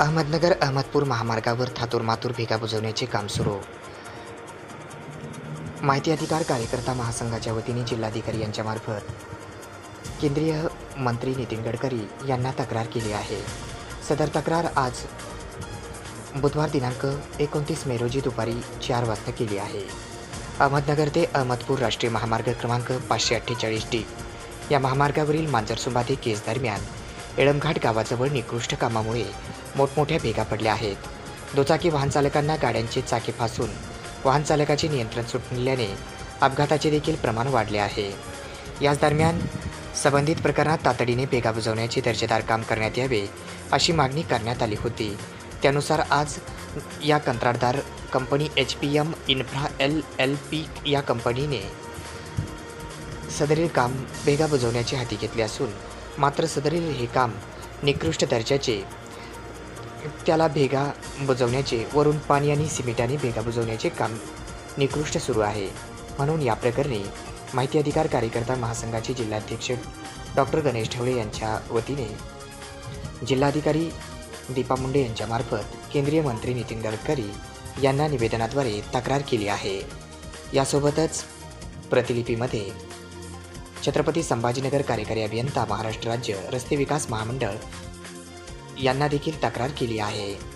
अहमदनगर अहमदपूर महामार्गावर थातूर मातूर भेगा बुजवण्याचे काम सुरू. माहिती अधिकार कार्यकर्ता महासंघाच्या वतीने जिल्हाधिकारी यांच्यामार्फत केंद्रीय मंत्री नितीन गडकरी यांना तक्रार केली आहे. सदर तक्रार आज बुधवार दिनांक एकोणतीस मे रोजी दुपारी चार वाजता केली आहे. अहमदनगर ते अहमदपूर राष्ट्रीय महामार्ग क्रमांक पाचशे अठ्ठेचाळीस डी या महामार्गावरील मांजरसुंबा ते केस दरम्यान एळमघाट गावाजवळ निकृष्ट कामामुळे मोठमोठ्या भेगा पडल्या आहेत. दुचाकी वाहनचालकांना गाड्यांची गाड्यांचे चाके फासून वाहनचालकाचे नियंत्रण सुटल्याने अपघाताचे देखील प्रमाण वाढले आहे. याच दरम्यान संबंधित प्रकरणात तातडीने भेगा बुजवण्याचे दर्जेदार काम करण्यात यावे अशी मागणी करण्यात आली होती. त्यानुसार आज या कंत्राटदार company H P M infra L L P या कंपनीने सदरील काम भेगा बुजवण्याची हाती घेतली असून मात्र सदरील हे काम निकृष्ट दर्जाचे त्याला भेगा बुजवण्याचे वरून पाणी आणि सिमेंटाने भेगा बुजवण्याचे काम निकृष्ट सुरू आहे. म्हणून या प्रकरणी माहिती अधिकार कार्यकर्ता महासंघाचे जिल्हाध्यक्ष डॉक्टर गणेश ढवळे यांच्या वतीने जिल्हाधिकारी दीपा मुंडे यांच्यामार्फत केंद्रीय मंत्री नितीन गडकरी यांना निवेदनाद्वारे तक्रार केली आहे. यासोबतच प्रतिलिपीमध्ये छत्रपती संभाजीनगर कार्यकारी अभियंता महाराष्ट्र राज्य रस्ते विकास महामंडळ यांना देखील तक्रार केली आहे.